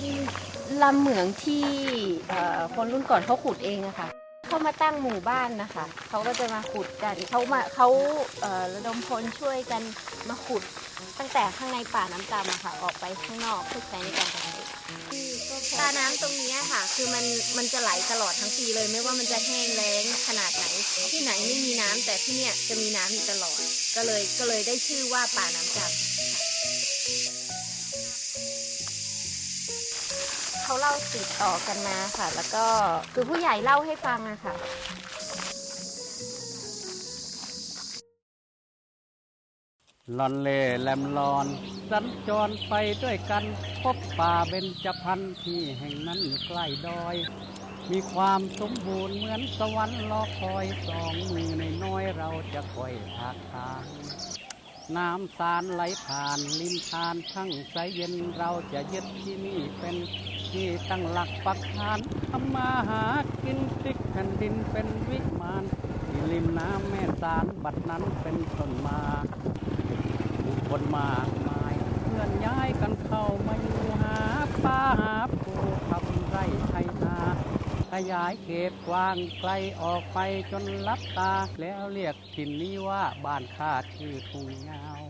เป็นลำเหมืองที่เอ่อคนรุ่นก่อนเขาขุดเองอะค่ะเขามาตั้งหมู่บ้านนะคะเขาก็จะมาขุดกันเขามาเขาเอ่อระดมพลช่วยกันมาขุด ตั้งแต่ข้างในป่าน้ำตำอะค่ะ ออกไปข้างนอกเพื่อใช้ในการเกษตรตาน้ำตรงนี้ค่ะ คือมันมันจะไหลตลอดทั้งปีเลย ไม่ว่ามันจะแห้งแล้งขนาดไหน ที่ไหนไม่มีน้ำแต่ที่เนี่ยจะมีน้ำอยู่ตลอด ก็เลยก็เลยได้ชื่อว่าป่าน้ำจำ เขาเล่าติดต่อกันมาค่ะ แล้วก็คือผู้ใหญ่เล่าให้ฟังอะค่ะลอนเล่แลมลอน สัญจรไปด้วยกัน พบป่าเบญจพรรณที่แห่งนั้นอยู่ใกล้ดอย มีความสมบูรณ์เหมือนสวรรค์รอคอยสองมือในน้อยเราจะคอยทากทาง น้ำสารไหลผ่านริมทานทั้งใสเย็นเราจะยึดที่นี่เป็น ที่ตั้งหลักปักฐานทำมาหากินพลิกแผ่นดินเป็นวิมานที่ริมน้ำแม่สารบัดนั้นเป็นต้นมาผู้คนมากมายเคลื่อนย้ายกันเข้ามาอยู่หาป้าหาปูทำไร่ไถนาขยายเขตกว้างไกลออกไปจนลับตา แล้วเรียกถิ่นนี้ว่าบ้านข้าชื่อทุ่งยาว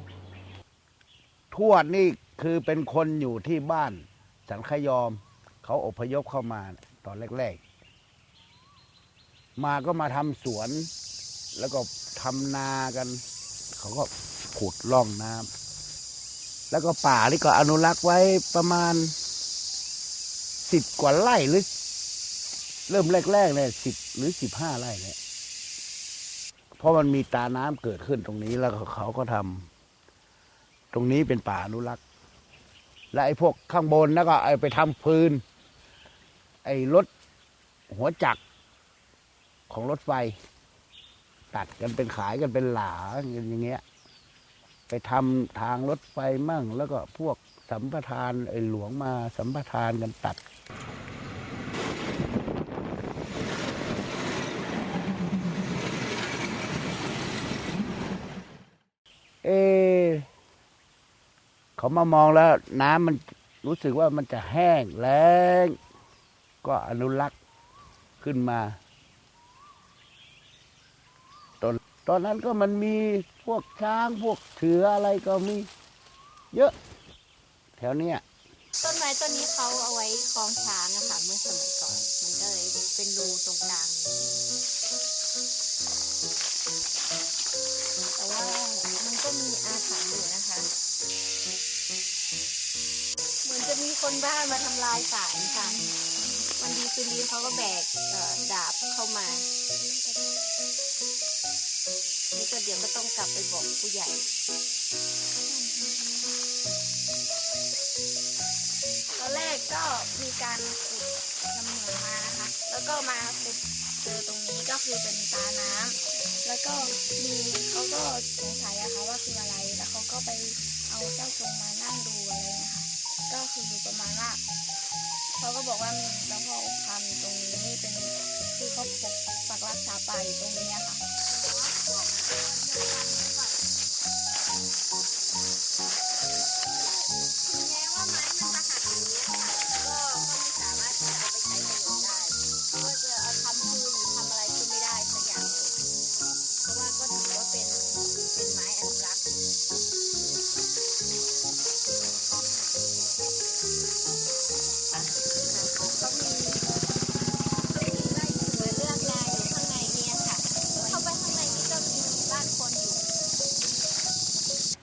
ทวดนี่คือเป็นคนอยู่ที่บ้านสันขยอม เขาอพยพเข้ามาตอนแรก ๆ มาก็มาทำสวน แล้วก็ทำนากัน เขาก็ขุดร่องน้ำแล้วก็ป่านี่ก็อนุรักษ์ไว้ประมาณสิบกว่าไร่หรือเริ่มแรกๆเนี่ยสิบหรือสิบห้าไร่เนี่ยเพราะมันมีตาน้ำเกิดขึ้นตรงนี้แล้วเขาก็ทำตรงนี้เป็นป่าอนุรักษ์ และไอ้พวกข้างบนแล้วก็ไอ้ไปทำฟืน ไอ้รถหัวจักรของรถไฟ ตัดกันเป็นขายกันเป็นหลาอย่างเงี้ย ไปทำทางรถไฟมั่ง แล้วก็พวกสัมปทานไอ้หลวงมาสัมปทานกันตัดเออเขามามองแล้ว น้ำมันรู้สึกว่ามันจะแห้งแล้ง ก็อนุรักษ์ขึ้นมา ตอนตอนนั้นก็มันมีพวกช้างพวกเสืออะไรก็มี เยอะ แถวเนี้ยต้นไม้ต้นนี้เขาเอาไว้คล้องช้างอะค่ะเมื่อสมัยก่อน มันก็เลยเป็นรูตรงกลางแต่ว่ามันก็มีอาถรรพ์อยู่นะคะ เหมือนจะมีคนบ้ามาทำลายศาลค่ะ วันดีคืนดีเขาก็แบกดาบเข้ามานี่ก็เดี๋ยวก็ต้องกลับไปบอกผู้ใหญ่ตอนแรกก็มีการขุดลำเหมืองมานะคะ แล้วก็มาขุดเจอตรงนี้ก็คือเป็นตาน้ำแล้วก็มีเขาก็สงสัยอะคะว่าคืออะไร แล้วเขาก็ไปเอาเจ้าจงมานั่งดูอะไรเงี้ยค่ะก็คือประมาณว่า เขาก็บอกว่ามีเจ้าพ่ออุคัมอยู่ตรงนี้เป็นคือเขาปกปักรักษาป่าอยู่ตรงนี้ค่ะ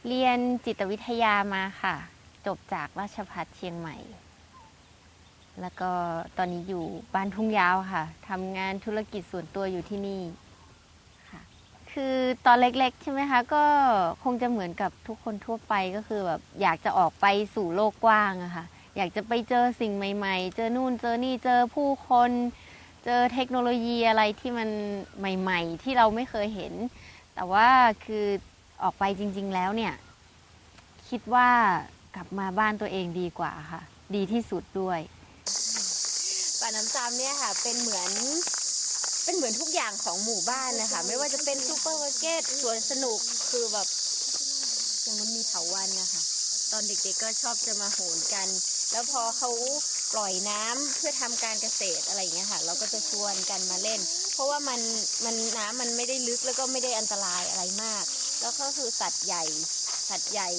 เรียนจิตวิทยามาค่ะ จบจากราชภัฏเชียงใหม่ แล้วก็ตอนนี้อยู่บ้านทุ่งยาวค่ะทำงานธุรกิจส่วนตัวอยู่ที่นี่ค่ะ คือตอนเล็กๆ ใช่ไหมคะก็คงจะเหมือนกับทุกคนทั่วไปก็คือแบบอยากจะออกไปสู่โลกกว้างอะค่ะ อยากจะไปเจอสิ่งใหม่ ๆ เจอนู่นเจอนี่เจอผู้คนเจอเทคโนโลยีอะไรที่มันใหม่ ๆ ที่เราไม่เคยเห็น แต่ว่าคือ ออกไปจริง ๆ แล้วเนี่ย คิดว่ากลับมาบ้านตัวเองดีกว่าค่ะ ดีที่สุดด้วย ป่าน้ำจามเนี่ยค่ะ เป็นเหมือนเป็นเหมือนทุกอย่างของหมู่บ้านนะคะไม่ว่าจะเป็นซูเปอร์มาร์เก็ตสวนสนุกคือแบบอย่างมันมีเถาวันนะคะตอนเด็กๆก็ชอบจะมาโหนกัน แล้วพอเขาปล่อยน้ำเพื่อทำการเกษตรอะไรอย่างเงี้ยค่ะ เราก็จะชวนกันมาเล่น เพราะว่ามันมันน้ำมันไม่ได้ลึกแล้วก็ไม่ได้อันตรายอะไรมาก แล้วก็คือสัตว์ใหญ่ สัตว์ใหญ่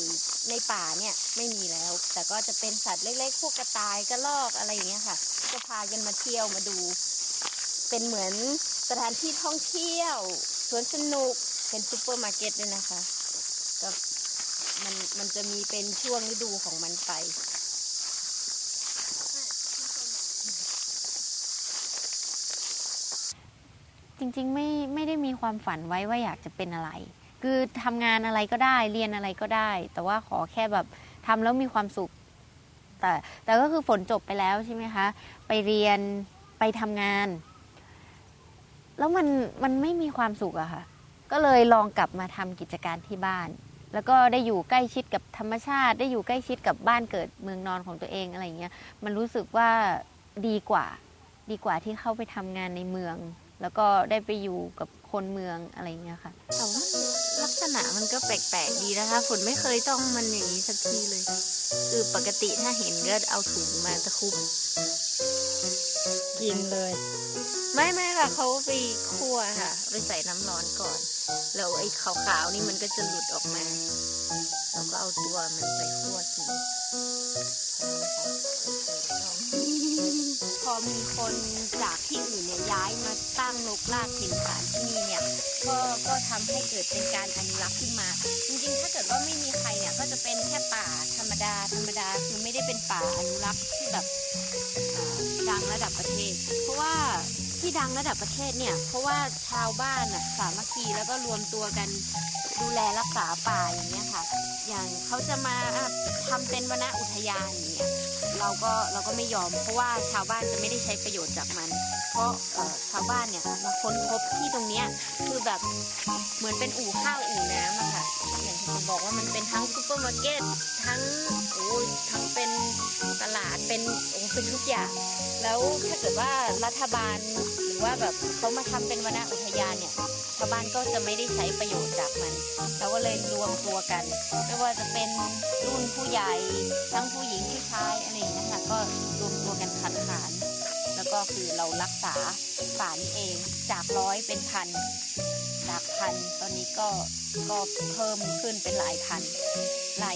ในป่าเนี่ยไม่มีแล้ว แต่ก็จะเป็นสัตว์เล็กๆ พวกกระต่ายกระรอกอะไรอย่างเงี้ยค่ะ ก็พากันมาเที่ยวมาดู เป็นเหมือนสถานที่ท่องเที่ยวสวนสนุกเป็นซูเปอร์มาร์เก็ตด้วยนะคะก็มันมันจะมีเป็นช่วงฤดูของมันไปจริงๆไม่ไม่ได้มีความฝันไว้ว่าอยากจะเป็นอะไร คือทำงานอะไรก็ได้เรียนอะไรก็ได้ แต่ว่าขอแค่แบบทำแล้วมีความสุข แต่แต่ก็คือฝนจบไปแล้วใช่ไหมคะ ไปเรียนไปทำงาน แล้วมันมันไม่มีความสุขอะค่ะ ก็เลยลองกลับมาทำกิจการที่บ้าน แล้วก็ได้อยู่ใกล้ชิดกับธรรมชาติ ได้อยู่ใกล้ชิดกับบ้านเกิดเมืองนอนของตัวเองอะไรอย่างเงี้ยมันรู้สึกว่าดีกว่าดีกว่าที่เข้าไปทำงานในเมือง แล้วก็ได้ไปอยู่กับคนเมืองอะไรอย่างเงี้ยค่ะ ลักษณะมันก็แปลกๆดีนะคะ ฝนไม่เคยต้องมันอย่างนี้สักทีเลย คือปกติถ้าเห็นก็เอาถุงมาตะคุบกินเลย ไม่ไม่ค่ะเขาไปคั่วค่ะ ไปใส่น้ำร้อนก่อน แล้วไอ้ขาวๆนี่มันก็จะหลุดออกมา แล้วก็เอาตัวมันไปคั่วกินพอ มีคนจากที่อื่นเนี่ยย้ายมาตั้งลกลากถิ่นฐานที่นี่เนี่ยก็ก็ทำให้เกิดเป็นการอนุรักษ์ขึ้นมา จริงๆ ถ้าเกิดว่าไม่มีใครเนี่ยก็จะเป็นแค่ป่าธรรมดาธรรมดาคือไม่ได้เป็นป่าอนุรักษ์ที่แบบดังระดับประเทศ เพราะว่าที่ดังระดับประเทศเนี่ยเพราะว่าชาวบ้านน่ะสามัคคีแล้วก็รวมตัวกันดูแลรักษาป่าอย่างเงี้ยค่ะ อย่างเขาจะมาอะทำเป็นวนอุทยานอย่างเงี้ย เราก็เราก็ไม่ยอม เพราะว่าชาวบ้านจะไม่ได้ใช้ประโยชน์จากมัน เพราะชาวบ้านเนี่ยมาค้นพบที่ตรงเนี้ยคือแบบเหมือนเป็นอู่ข้าวอู่น้ำอะค่ะอย่างที่ผมบอกว่ามันเป็นทั้งซูเปอร์มาร์เก็ตทั้งโอ้ยทั้งเป็นตลาดเป็นโอ้เป็นทุกอย่าง แล้วถ้าเกิดว่ารัฐบาลหรือว่าแบบเขามาทำเป็นวนอุทยานเนี่ยชาวบ้านก็จะไม่ได้ใช้ประโยชน์จากมัน เราก็เลยรวมตัวกัน ไม่ว่าจะเป็น ใหญ่ ทั้งผู้หญิงผู้ชายอะไรอย่างเงี้ค่ะก็รวมตัวกันขัดขาน แล้วก็คือเรารักษาป่านี้เองจากร้อยเป็นพัน จากพันตอนนี้ก็ก็เพิ่มขึ้นเป็นหลายพันไร่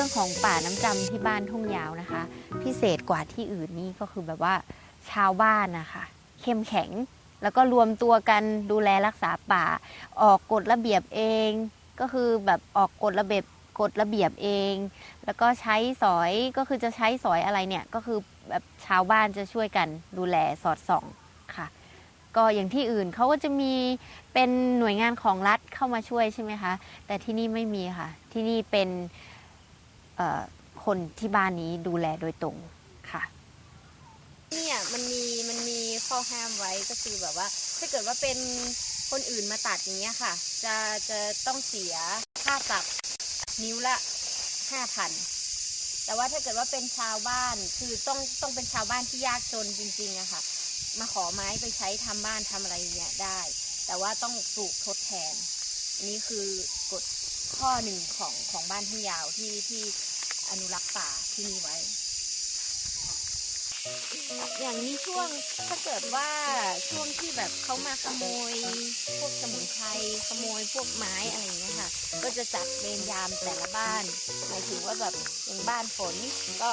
รื่องของป่าน้ำจำที่บ้านทุ่งยาวนะคะ พิเศษกว่าที่อื่นนี่ก็คือแบบว่าชาวบ้านนะคะเข้มแข็งแล้วก็รวมตัวกันดูแลรักษาป่า ออกกฎระเบียบเอง ก็คือแบบออกกฎระเบียบกฎระเบียบเอง แล้วก็ใช้สอยก็คือจะใช้สอยอะไรเนี่ยก็คือแบบชาวบ้านจะช่วยกันดูแลสอดส่องค่ะ ก็อย่างที่อื่นเขาก็จะมีเป็นหน่วยงานของรัฐเข้ามาช่วยใช่ไหมคะ แต่ที่นี่ไม่มีค่ะ ที่นี่เป็น คนที่บ้านนี้ดูแลโดยตรงค่ะเนี่ยมันมีมันมีข้อห้ามไว้ก็คือแบบว่า ถ้าเกิดว่าเป็นคนอื่นมาตัดอย่างเงี้ยค่ะ จะจะต้องเสียค่าปรับนิ้วละห้าพันแต่ว่าถ้าเกิดว่าเป็นชาวบ้านคือต้องต้องเป็นชาวบ้านที่ยากจนจริงๆอะค่ะ มาขอไม้ไปใช้ทำบ้านทำอะไรอย่างเงี้ยได้ แต่ว่าต้องปลูกทดแทนนนี้คือกฎ ข้อหนึ่งของของบ้านทุ่งยาวที่ที่อนุรักษ์ป่าที่นี่ไว้ อย่างนี้ช่วงถ้าเกิดว่าช่วงที่แบบเขามาขโมย พวกสมุนไพรขโมยพวกไม้อะไรอย่างเงี้ยค่ะ ก็จะจัดเวรยามแต่ละบ้านหมายถึงว่าแบบอย่างบ้านฝนก็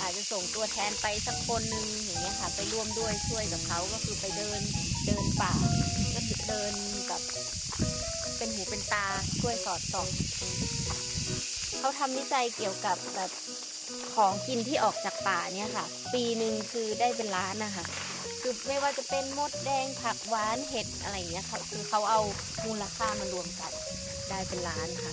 อาจจะส่งตัวแทนไปสักคนนึงอย่างเงี้ยค่ะ ไปร่วมด้วยช่วยกับเขาก็คือไปเดินเดินป่าก็คือเดินกับ เป็นหูเป็นตาช่วยสอดส่องเขาทำวิจัยเกี่ยวกับแบบของกินที่ออกจากป่าเนี่ยค่ะ ปีหนึ่งคือได้เป็นล้านนะคะคือไม่ว่าจะเป็นมดแดงผักหวานเห็ดอะไรอย่างเงี้ยค่ะคือเขาเอามูลค่ามารวมกันได้เป็นล้านค่ะ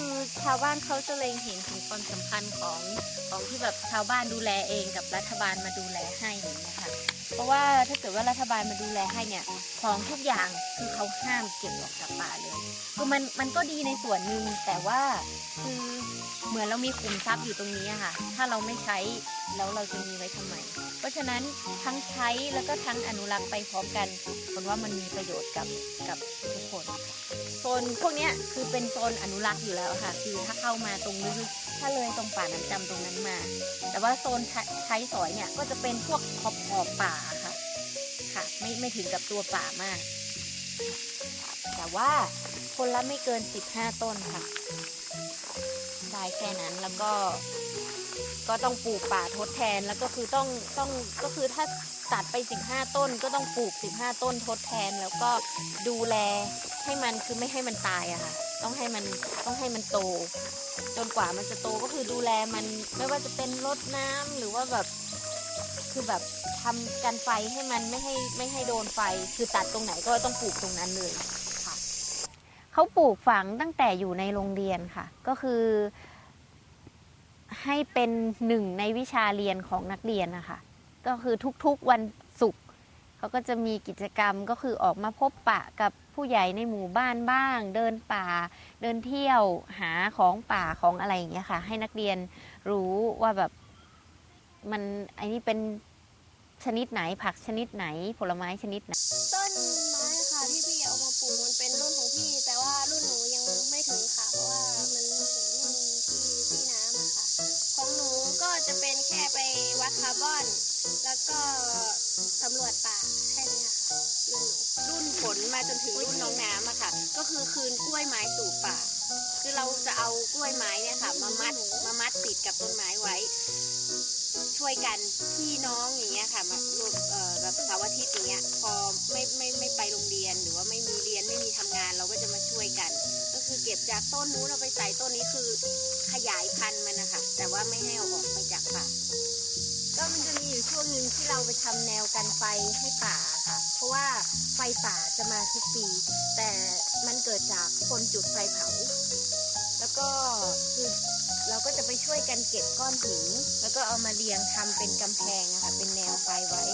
คือชาวบ้านเขาจะเล็งเห็นถึงความสำคัญของของที่แบบชาวบ้านดูแลเองกับรัฐบาลมาดูแลให้อย่างเงี้ยค่ะเพราะว่าถ้าเกิดว่ารัฐบาลมาดูแลให้เนี่ยของทุกอย่างคือเขาห้ามเก็บออกจากป่าเลยคือมันมันก็ดีในส่วนหนึ่งแต่ว่าคือเหมือนเรามีขุมทรัพย์อยู่ตรงนี้ค่ะ ถ้าเราไม่ใช้ แล้วเราจะมีไว้ทำไม เพราะฉะนั้นทั้งใช้แล้วก็ทั้งอนุรักษ์ไปพร้อมกันคนว่ามันมีประโยชน์กับกับทุกคนโซนพวกนี้คือเป็นโซนอนุรักษ์อยู่แล้วค่ะคือถ้าเข้ามาตรงลึกๆถ้าเลยตรงป่าน้ำจำตรงนั้นมา แต่ว่าโซนใช้สอยเนี่ยก็จะเป็นพวกขอบขอบป่าค่ะค่ะ ไม่ไม่ถึงกับตัวป่ามาก แต่ว่าคนละไม่เกิน 15 ต้นค่ะได้แค่นั้นแล้วก็ ก็ต้องปลูกป่าทดแทนแล้วก็คือต้องต้องก็คือถ้าตัดไป 15 ต้นก็ต้องปลูก 15 ต้นทดแทนแล้วก็ดูแลให้มันคือไม่ให้มันตายอะค่ะต้องให้มันต้องให้มันโต จนกว่ามันจะโตก็คือดูแลมันไม่ว่าจะเป็นรดน้ำหรือว่าแบบคือแบบทำกันไฟให้มันไม่ให้ไม่ให้โดนไฟ คือตัดตรงไหนก็ต้องปลูกตรงนั้นเลยค่ะเขาปลูกฝังตั้งแต่อยู่ในโรงเรียนค่ะ ก็คือ ให้เป็นหนึ่งในวิชาเรียนของนักเรียนนะคะ ก็คือทุกๆวันศุกร์เขาก็จะมีกิจกรรมก็คือออกมาพบปะกับผู้ใหญ่ในหมู่บ้านบ้าง เดินป่า เดินเที่ยวหาของป่าของอะไรอย่างเงี้ยค่ะ ให้นักเรียนรู้ว่าแบบมันไอ้นี่เป็นชนิดไหนผักชนิดไหนผลไม้ชนิดไหนต้นไม้ จะเป็นแค่ไปวัดคาร์บอน แล้วก็สำรวจป่าแค่นี้ค่ะรุ่นหนู รุ่นผลมาจนถึงรุ่นน้องน้ำอะค่ะ ก็คือคืนกล้วยไม้สู่ป่า คือเราจะเอากล้วยไม้เนี่ยค่ะ มามัดมามัดติดกับต้นไม้ไว้ ช่วยกันพี่น้องอย่างเงี้ยค่ะมารวมเอ่อแบบเสาร์อาทิตย์อย่างเงี้ยพอไม่ไม่ไม่ไปโรงเรียนหรือว่าไม่มีเรียนไม่มีทำงานเราก็จะมาช่วยกัน คือเก็บจากต้นนู้นเราไปใส่ต้นนี้คือขยายพันธุ์มันนะคะแต่ว่าไม่ให้เอาออกไปจากป่า ก็มันจะมีอยู่ช่วงหนึ่งที่เราไปทำแนวกันไฟให้ป่าค่ะ เพราะว่าไฟป่าจะมาทุกปี แต่มันเกิดจากคนจุดไฟเผา แล้วก็คือเราก็จะไปช่วยกันเก็บก้อนหินแล้วก็เอามาเรียงทำเป็นกำแพงอะค่ะเป็นแนวไฟไว้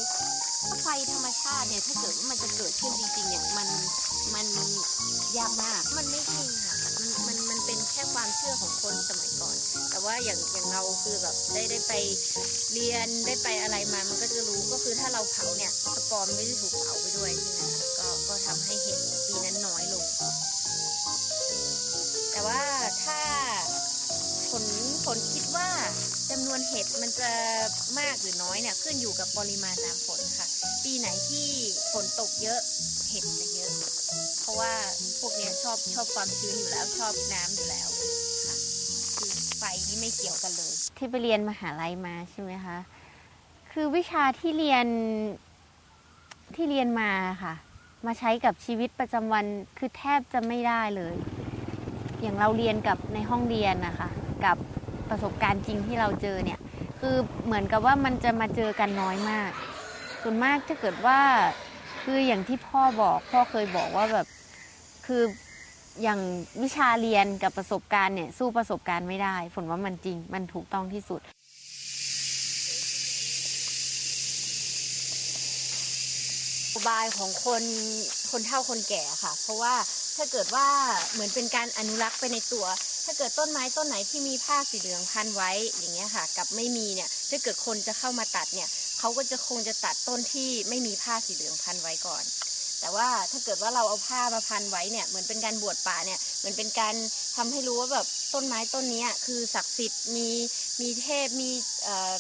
ไฟธรรมชาติเนี่ยถ้าเกิดว่ามันจะเกิดขึ้นจริงๆเนี่ยมัน มันยากมาก มันไม่จริงค่ะ มันมันมันเป็นแค่ความเชื่อของคนสมัยก่อน แต่ว่าอย่างอย่างเราคือแบบได้ได้ไปเรียนได้ไปอะไรมา มันก็จะรู้ก็คือถ้าเราเผาเนี่ยสปอร์มก็จะถูกเผาไปด้วยใช่ไหมคะก็ก็ทำให้เห็นปีนั้นน้อยลง แต่ว่าถ้าผลผลคิดว่า จำนวนเห็ดมันจะมากหรือน้อยเนี่ยขึ้นอยู่กับปริมาณน้ำฝนค่ะ ปีไหนที่ฝนตกเยอะเห็ดจะเยอะ เพราะว่าพวกเนี้ยชอบชอบความชื้นอยู่แล้วชอบน้ำอยู่แล้วค่ะคือไฟนี่ไม่เกี่ยวกันเลย ที่ไปเรียนมหาลัยมาใช่ไหมคะ คือวิชาที่เรียนที่เรียนมาค่ะ มาใช้กับชีวิตประจำวันคือแทบจะไม่ได้เลย อย่างเราเรียนกับในห้องเรียนนะคะ กับ ประสบการณ์จริงที่เราเจอเนี่ย คือเหมือนกับว่ามันจะมาเจอกันน้อยมาก ส่วนมากถ้าเกิดว่าคืออย่างที่พ่อบอกพ่อเคยบอกว่าแบบคืออย่างวิชาเรียนกับประสบการณ์เนี่ยสู้ประสบการณ์ไม่ได้ ฝนว่ามันจริงมันถูกต้องที่สุด บายของคนคนเฒ่าคนแก่ค่ะ เพราะว่าถ้าเกิดว่าเหมือนเป็นการอนุรักษ์ไปในตัว ถ้าเกิดต้นไม้ต้นไหนที่มีผ้าสีเหลืองพันไว้อย่างเงี้ยค่ะ กับไม่มีเนี่ยถ้าเกิดคนจะเข้ามาตัดเนี่ยเขาก็จะคงจะตัดต้นที่ไม่มีผ้าสีเหลืองพันไว้ก่อน แต่ว่าถ้าเกิดว่าเราเอาผ้ามาพันไว้เนี่ยเหมือนเป็นการบวชป่าเนี่ยเหมือนเป็นการทำให้รู้ว่าแบบต้นไม้ต้นนี้คือศักดิ์สิทธิ์มีมีเทพมีเอ่อ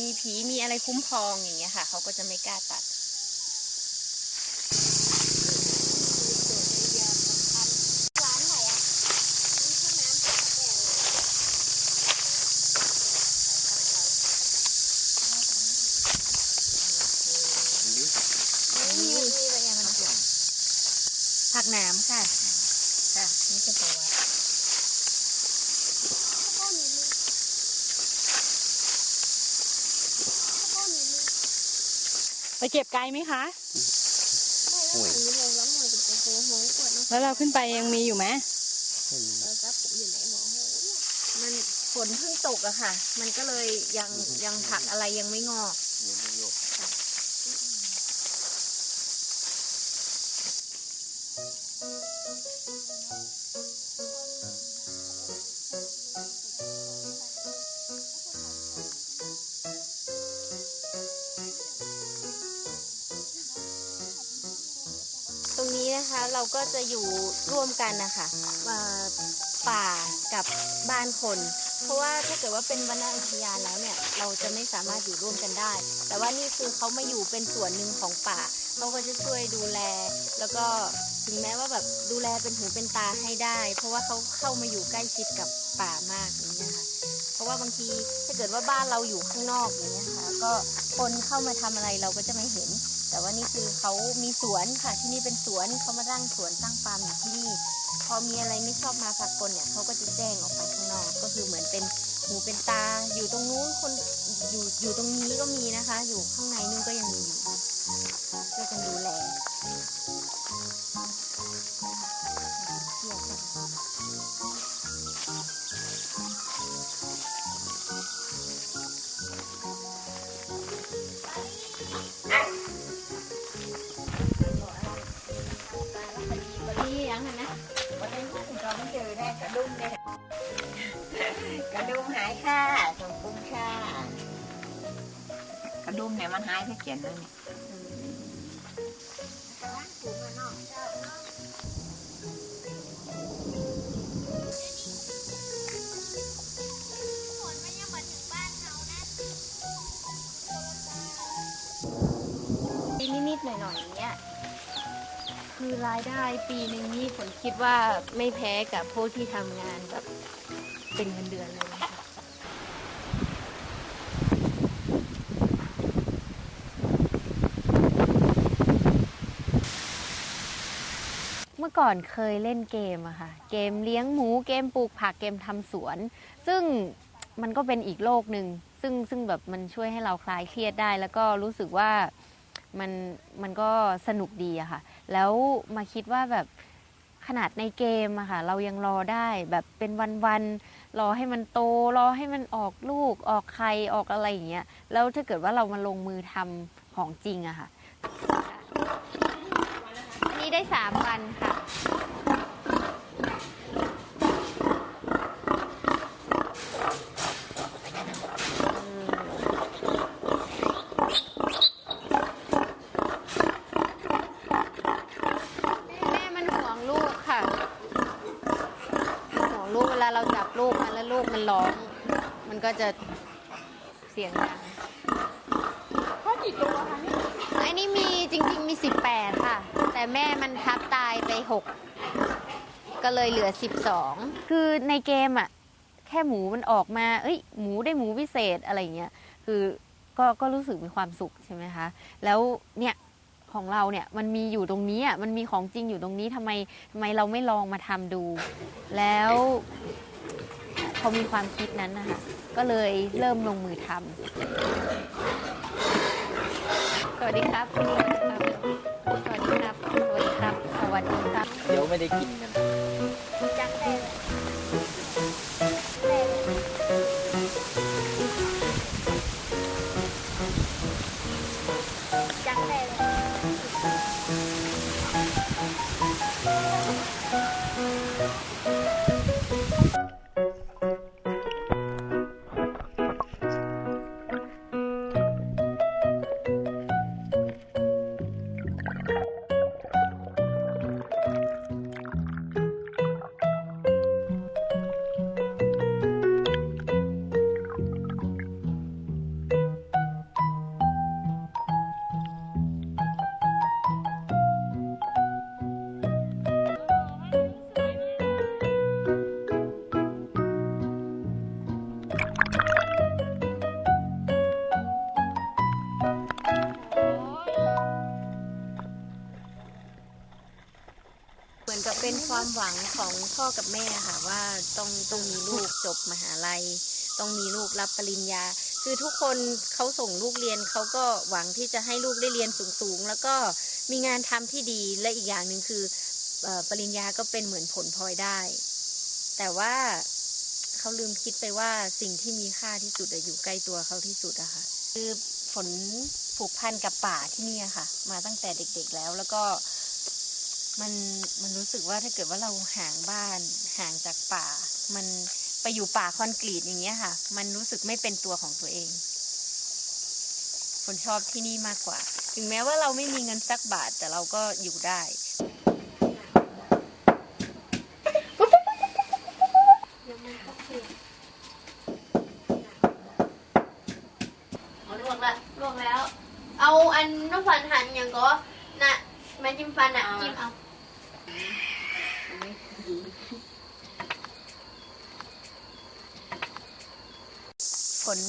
มีผีมีอะไรคุ้มครองอย่างเงี้ยค่ะเขาก็จะไม่กล้าตัด ร้านไหนอะมีข้าวน้ำแดงนี่นี่อะไรอย่างนั้นผักหนาม ค่ะ ค่ะ นี่คือตัวไปเก็บไกลไหมคะห่วยแล้วเราขึ้นไปยังมีอยู่ไหมมันฝนเพิ่งตกอะค่ะ มันก็เลยยังยังผักอะไรยังไม่งอก ก็จะอยู่ร่วมกันนะคะป่ากับบ้านคน เพราะว่าถ้าเกิดว่าเป็นวนอุทยานแล้วเนี่ยเราจะไม่สามารถอยู่ร่วมกันได้ แต่ว่านี่คือเขามาอยู่เป็นส่วนหนึ่งของป่าเขาก็จะช่วยดูแล แล้วก็ถึงแม้ว่าแบบดูแลเป็นหูเป็นตาให้ได้ เพราะว่าเขาเข้ามาอยู่ใกล้ชิดกับป่ามากอย่างเงี้ยค่ะเพราะว่าบางทีถ้าเกิดว่าบ้านเราอยู่ข้างนอกอย่างเงี้ยค่ะก็คนเข้ามาทำอะไรเราก็จะไม่เห็น แต่ว่านี่คือเขามีสวนค่ะ ที่นี่เป็นสวนเขามาตั้งสวนตั้งฟาร์มอยู่ที่นี่ พอมีอะไรไม่ชอบมาพากลเนี่ยเขาก็จะแจ้งออกไปข้างนอก ก็คือเหมือนเป็นหูเป็นตา อยู่ตรงนู้นคนอยู่อยู่ตรงนี้ก็มีนะคะ อยู่ข้างในนู้นก็ยังมีอยู่ช่วยกันดูแล กระดุมหายค่ะขอบคุณค่ะกระดุมเนี่ยมันหายที่เขียนนั่นเนี่ยนิดๆหน่อยๆอย่างเงี้ยคือรายได้ปีหนึ่งนี่ฝนคิดว่าไม่แพ้กับพวกที่ทำงานแบบ เป็นเงินเดือนเลยนะคะเมื่อก่อนเคยเล่นเกมอะค่ะ เกมเลี้ยงหมูเกมปลูกผักเกมทำสวน ซึ่งมันก็เป็นอีกโลกหนึ่งซึ่งซึ่งแบบมันช่วยให้เราคลายเครียดได้ แล้วก็รู้สึกว่ามันมันก็สนุกดีอะค่ะ แล้วมาคิดว่าแบบขนาดในเกมอะค่ะ เรายังรอได้แบบเป็นวันๆ รอให้มันโตรอให้มันออกลูกออกไข่ออกอะไรอย่างเงี้ยแล้วถ้าเกิดว่าเรามาลงมือทำของจริงอะค่ะ อันนี้ได้สามวันค่ะ แม่มันห่วงลูกค่ะ ห่วงลูกเวลาเราจับลูกมันแล้วลูกมันร้อง มัน ก็จะเสียงดังพ่อกี่ตัวคะนี่ไอ้นี่มีจริง ๆ มีสิบแปดค่ะ แต่แม่มันทับตายไปหกก็เลยเหลือสิบสองคือในเกมอะ แค่หมูมันออกมา เอ้ย หมูได้หมูพิเศษอะไรอย่างเงี้ย คือก็ก็รู้สึกมีความสุขใช่ไหมคะ แล้วเนี่ยของเราเนี่ยมันมีอยู่ตรงนี้อะมันมีของจริงอยู่ตรงนี้ทำไมทำไมเราไม่ลองมาทำดู แล้วพอมีความคิดนั้นนะคะ ก็เลยเริ่มลงมือทำสวัสดีครับคุณครับ สวัสดีครับ สวัสดีครับ สวัสดีครับ เดี๋ยวไม่ได้กินกัน จักได้เลย กับแม่ค่ะว่าต้องต้องมีลูกจบมหาลัย ต้องมีลูกรับปริญญา คือทุกคนเขาส่งลูกเรียนเขาก็หวังที่จะให้ลูกได้เรียนสูงๆ แล้วก็มีงานทำที่ดีและอีกอย่างหนึ่งคือปริญญาก็เป็นเหมือนผลพลอยได้ แต่ว่าเขาลืมคิดไปว่าสิ่งที่มีค่าที่สุดอยู่ใกล้ตัวเขาที่สุดอะค่ะคือผลผูกพันกับป่าที่นี่ค่ะ มาตั้งแต่เด็กๆแล้วแล้วก็ มันมันรู้สึกว่าถ้าเกิดว่าเราห่างบ้านห่างจากป่า มันไปอยู่ป่าคอนกรีตอย่างเงี้ยค่ะ มันรู้สึกไม่เป็นตัวของตัวเองคนชอบที่นี่มากกว่า ถึงแม้ว่าเราไม่มีเงินสักบาทแต่เราก็อยู่ได้ลวกละลวกแล้ว เอาอันน้ำฟันหั่นอย่างก็นะมาจิ้มฟันอะจิ้มเอา ผล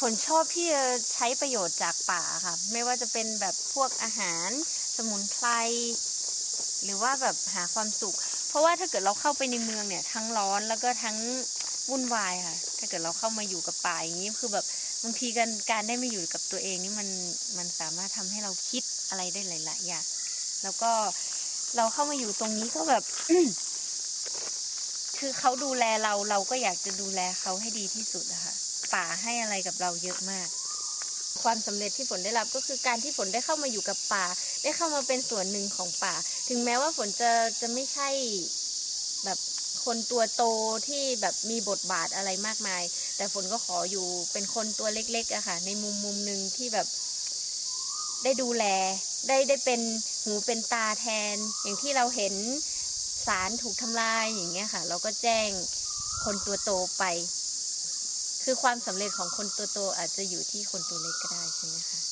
ผลชอบที่จะใช้ประโยชน์จากป่าค่ะ ไม่ว่าจะเป็นแบบพวกอาหาร สมุนไพรหรือว่าแบบหาความสุข เพราะว่าถ้าเกิดเราเข้าไปในเมืองเนี่ย ทั้งร้อนแล้วก็ทั้งวุ่นวายค่ะ ถ้าเกิดเราเข้ามาอยู่กับป่าอย่างนี้คือแบบบางทีการการได้มาอยู่กับตัวเองนี่มันมันสามารถทำให้เราคิดอะไรได้หลาย ๆ อย่างแล้วก็ เราเข้ามาอยู่ตรงนี้ก็แบบคือเขาดูแลเราเราก็อยากจะดูแลเขาให้ดีที่สุดอะค่ะป่าให้อะไรกับเราเยอะมาก ความสำเร็จที่ฝนได้รับก็คือการที่ฝนได้เข้ามาอยู่กับป่า ได้เข้ามาเป็นส่วนหนึ่งของป่า ถึงแม้ว่าฝนจะจะไม่ใช่แบบคนตัวโตที่แบบมีบทบาทอะไรมากมาย แต่ฝนก็ขออยู่เป็นคนตัวเล็กๆอะค่ะ ในมุมมุมหนึ่งที่แบบ ได้ดูแล ได้ได้เป็นหูเป็นตาแทน อย่างที่เราเห็นสารถูกทำลายอย่างเงี้ยค่ะ เราก็แจ้งคนตัวโตไป คือความสำเร็จของคนตัวโตอาจจะอยู่ที่คนตัวเล็กก็ได้ใช่ไหมคะ